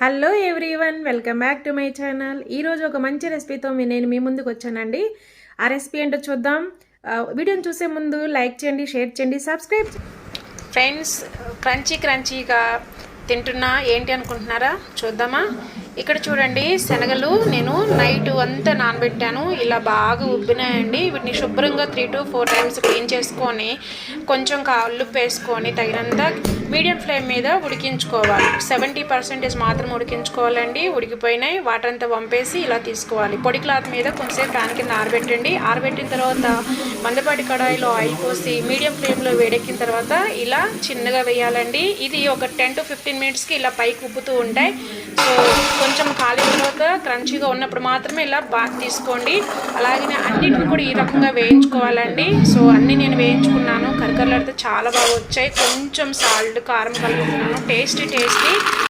Hello everyone welcome back to my channel ఈరోజు ఒక మంచి రెసిపీతో నేను మీ ముందుకు వచ్చానండి. ఆ రెసిపీ ఏంటో చూద్దాం. వీడియోని చూసే ముందు లైక్ చేయండి షేర్ చేయండి సబ్స్క్రైబ్ ఫ్రెండ్స్ క్రంచీ క్రంచీగా తింటున్నా ఏంటి అనుకుంటున్నారా? చూద్దామా? ఇక్కడ చూడండి శనగలు నేను నైట్ అంతా నానబెట్టాను. ఇలా బాగా ఉబ్బినాయండి. వీటిని శుభ్రంగా three to four times clean చేసుకొని కొంచెం కాళ్ళు వేసుకొని తగినంత మీడియం ఫ్లేమ్ మీద ఉడికించుకోవాలి. సెవెంటీ పర్సెంటేజ్ మాత్రం ఉడికించుకోవాలండి. ఉడికిపోయినాయి. వాటర్ అంతా వంపేసి ఇలా తీసుకోవాలి. పొడి క్లాత్ మీద కొంచెంసేపు ఫ్యాన్ కింద ఆరబెట్టండి. ఆరబెట్టిన తర్వాత మందపాటి కడాయిలో ఆయిల్ పోసి మీడియం ఫ్లేమ్లో వేడెక్కిన తర్వాత ఇలా చిన్నగా వేయాలండి. ఇది ఒక టెన్ టు ఫిఫ్టీన్ మినిట్స్కి ఇలా పైకి ఉబ్బుతూ ఉంటాయి. సో కొంచెం కాలిన తర్వాత క్రంచీగా ఉన్నప్పుడు మాత్రమే ఇలా బాగా తీసుకోండి. అలాగే అన్నిటిని కూడా ఈ రకంగా వేయించుకోవాలండి. సో అన్నీ నేను వేయించుకున్నాను. కరకరలాడితే చాలా బాగా వచ్చాయి. కొంచెం సాల్ట్ కారం కలుపుతున్నాను. Tasty tasty.